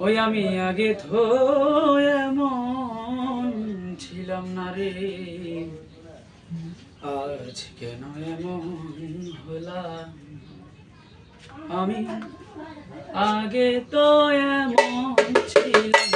ওই আমি আগে তো এমন ছিলাম না রে। আজ কেন এমন হলাম? আমি আগে তো এমন ছিলাম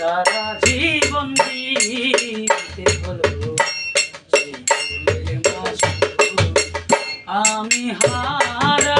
সারা জীবন দিতে হলো। আমি হারা